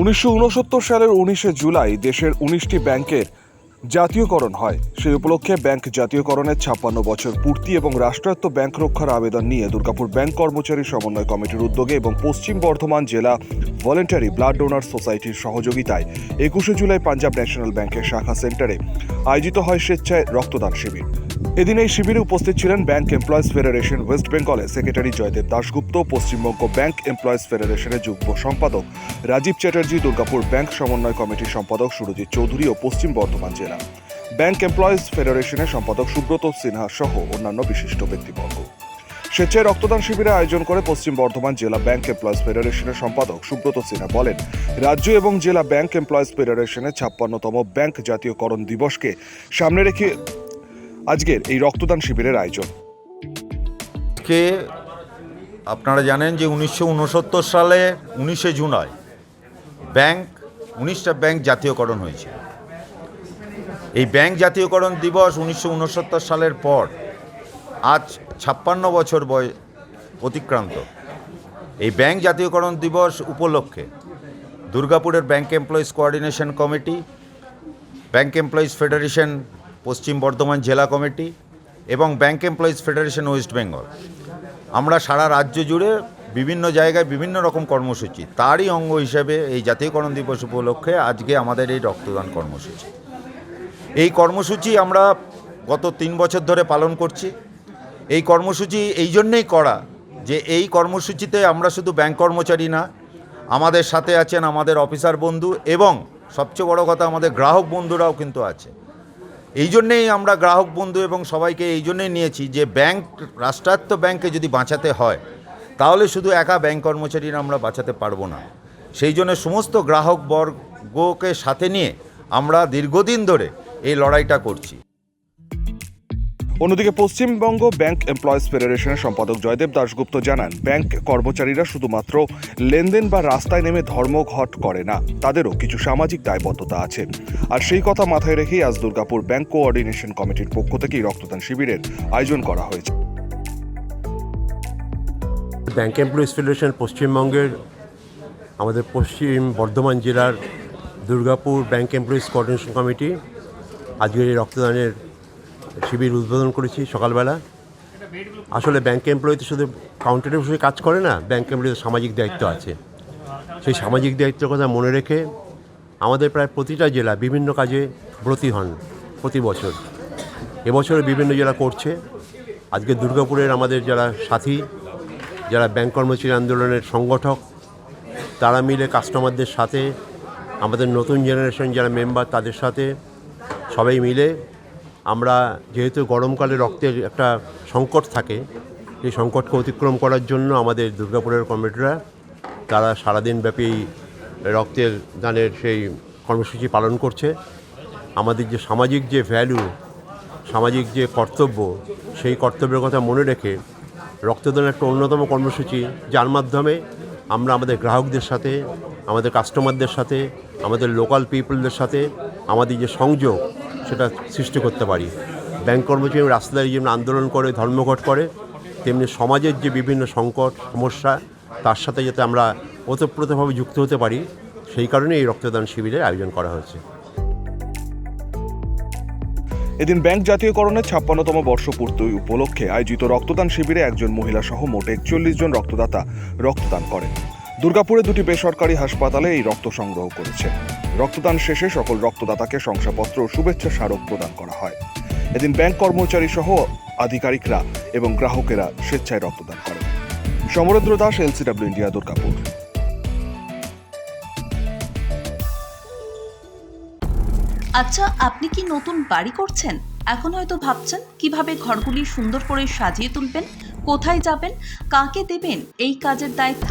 উনিশশো উনসত্তর সালের উনিশে জুলাই দেশের উনিশটি ব্যাংকের জাতীয়করণ হয়। সেই উপলক্ষে ব্যাংক জাতীয়করণের ছাপ্পান্ন বছর পূর্তি এবং রাষ্ট্রায়ত্ত ব্যাংক রক্ষার আবেদন নিয়ে দুর্গাপুর ব্যাংক কর্মচারী সমন্বয় কমিটির উদ্যোগে এবং পশ্চিম বর্ধমান জেলা ভলেন্টারি ব্লাড ডোনার সোসাইটির সহযোগিতায় একুশে জুলাই পাঞ্জাব ন্যাশনাল ব্যাংকের শাখা সেন্টারে আয়োজিত হয় স্বেচ্ছায় রক্তদান শিবির। এদিন এই শিবিরে উপস্থিত ছিলেন ব্যাংক এমপ্লয়িজ ফেডারেশন, ওয়েস্ট বেঙ্গলের secretary Joydev Dasgupta, Paschimbanga bank employees ফেডারেশনের যুগ্ম সম্পাদক রাজীব চ্যাটার্জি, দুর্গাপুর ব্যাংক সমন্বয় কমিটির সম্পাদক সুরজিৎ চৌধুরী ও পশ্চিম বর্ধমান জেলা। ব্যাংক এমপ্লয়িজ ফেডারেশনের সম্পাদক সুব্রত সিনহা সহ অন্যান্য বিশিষ্ট ব্যক্তিবর্গ। স্বেচ্ছায় রক্তদান শিবিরের আয়োজন করে পশ্চিম বর্ধমান জেলা ব্যাংক এমপ্লয়িজ ফেডারেশনের সম্পাদক সুব্রত সিনহা বলেন, রাজ্য এবং জেলা ব্যাংক এমপ্লয়িজ ফেডারেশনের ছাপ্পান্নতম ব্যাংক জাতীয়করণ দিবসকে সামনে রেখে আজকের এই রক্তদান শিবিরের আয়োজন। কে আপনারা জানেন যে উনিশশো উনসত্তর সালে উনিশে জুলাই ব্যাংক, উনিশটা ব্যাংক জাতীয়করণ হয়েছে। এই ব্যাংক জাতীয়করণ দিবস উনিশশো উনসত্তর সালের পর আজ ছাপ্পান্ন বছর বয়, অতিক্রান্ত। এই ব্যাংক জাতীয়করণ দিবস উপলক্ষে দুর্গাপুরের bank employees coordination committee, bank employees federation Paschim Bardhaman জেলা কমিটি এবং bank employees federation West Bengal আমরা সারা রাজ্য জুড়ে বিভিন্ন জায়গায় বিভিন্ন রকম কর্মসূচি, তারই অঙ্গ হিসেবে এই জাতীয়করণ দিবস উপলক্ষে আজকে আমাদের এই রক্তদান কর্মসূচি। এই কর্মসূচি আমরা গত তিন বছর ধরে পালন করছি। এই কর্মসূচি এই জন্যেই করা যে এই কর্মসূচিতে আমরা শুধু ব্যাংক কর্মচারী না, আমাদের সাথে আছেন আমাদের অফিসার বন্ধু এবং সবচেয়ে বড় কথা আমাদের গ্রাহক বন্ধুরাও কিন্তু আছে। এই জন্যেই আমরা গ্রাহক, বন্ধু এবং সবাইকে এই জন্যেই নিয়েছি যে ব্যাংক, রাষ্ট্রায়ত্ত ব্যাংকে যদি বাঁচাতে হয়, তাহলে শুধু একা ব্যাংক কর্মচারীরা আমরা বাঁচাতে পারব না। সেই জন্য সমস্ত গ্রাহক বর্গকে সাথে নিয়ে আমরা দীর্ঘদিন ধরে এই লড়াইটা করছি। অন্যদিকে পশ্চিমবঙ্গ ব্যাংক এমপ্লয়িজ ফেডারেশনের সম্পাদক জয়দেব দাশগুপ্ত জানান, ব্যাংক কর্মচারীরা শুধুমাত্র লেনদেন বা রাস্তায় নেমে ধর্মঘট করে না, তাদেরও কিছু সামাজিক দায়বদ্ধতা আছে। আর সেই কথা মাথায় রেখেই আজ দুর্গাপুর ব্যাংক কোঅর্ডিনেশন কমিটির পক্ষ থেকেই রক্তদান শিবিরের আয়োজন করা হয়েছে। ব্যাংক এমপ্লয়িজ ফেডারেশন পশ্চিমবঙ্গের, আমাদের পশ্চিম বর্ধমান জেলার Durgapur bank employees coordination committee আজকের এই রক্তদানের শিবির উদ্বোধন করেছি সকালবেলা। আসলে ব্যাংক এমপ্লয়িতে শুধু কাউন্টারে বসে কাজ করে না ব্যাংক এমপ্লয়িতে সামাজিক দায়িত্ব আছে। সেই সামাজিক দায়িত্বের কথা মনে রেখে আমাদের প্রায় প্রতিটা জেলা বিভিন্ন কাজে ব্রতী হন প্রতি বছর। এবছরে বিভিন্ন জেলা করছে। আজকে দুর্গাপুরের আমাদের যারা সাথী, যারা ব্যাংক কর্মচারী আন্দোলনের সংগঠক, তারা মিলে কাস্টমারদের সাথে, আমাদের নতুন জেনারেশন যারা মেম্বার তাদের সাথে সবাই মিলে আমরা যেহেতু গরমকালে রক্তের একটা সংকট থাকে এই সংকটকে অতিক্রম করার জন্য আমাদের দুর্গাপুরের কমিটিরা তারা সারাদিন ব্যাপী রক্তের দানের সেই কর্মসূচি পালন করছে। আমাদের যে সামাজিক যে ভ্যালু সামাজিক যে কর্তব্য, সেই কর্তব্যের কথা মনে রেখে রক্তদান একটা অন্যতম কর্মসূচি। যার মাধ্যমে আমরা আমাদের গ্রাহকদের সাথে, আমাদের কাস্টমারদের সাথে, আমাদের লোকাল পিপলদের সাথে, আমাদের যে সংযোগ সেটা সৃষ্টি করতে পারি। ব্যাংক কর্মচারী রাস্তায় যেমন আন্দোলন করে, ধর্মঘট করে, তেমনি সমাজের যে বিভিন্ন সংকট, সমস্যা, তার সাথে যাতে আমরা ওতপ্রোতভাবে যুক্ত হতে পারি, সেই কারণে এই রক্তদান শিবিরের আয়োজন করা হয়েছে। এদিন ব্যাংক জাতীয়করণের ছাপ্পান্নতম বর্ষপূর্তি উপলক্ষে আয়োজিত রক্তদান শিবিরে একজন মহিলা সহ মোট একচল্লিশ জন রক্তদাতা রক্তদান করেন। দুর্গাপুরে দুটি বেসরকারি হাসপাতালে এই রক্ত সংগ্রহ করেছে। রক্তদান শেষে সকল রক্তদাতাকে শংসাপত্র ও শুভেচ্ছা স্মারক প্রদান করা হয়। এদিন ব্যাংক কর্মচারী সহ আধিকারিকরা এবং গ্রাহকেরা স্বেচ্ছায় রক্তদান করেন। Samarendra Das, LCW India, Durgapur. আচ্ছা আপনি কি নতুন বাড়ি করছেন? এখন হয়তো ভাবছেন, কীভাবে ঘরগুলি সুন্দর করে সাজিয়ে তুলবেন, কোথায় যাবেন, কাকে দেবেন, এই কাজের দায়িত্ব?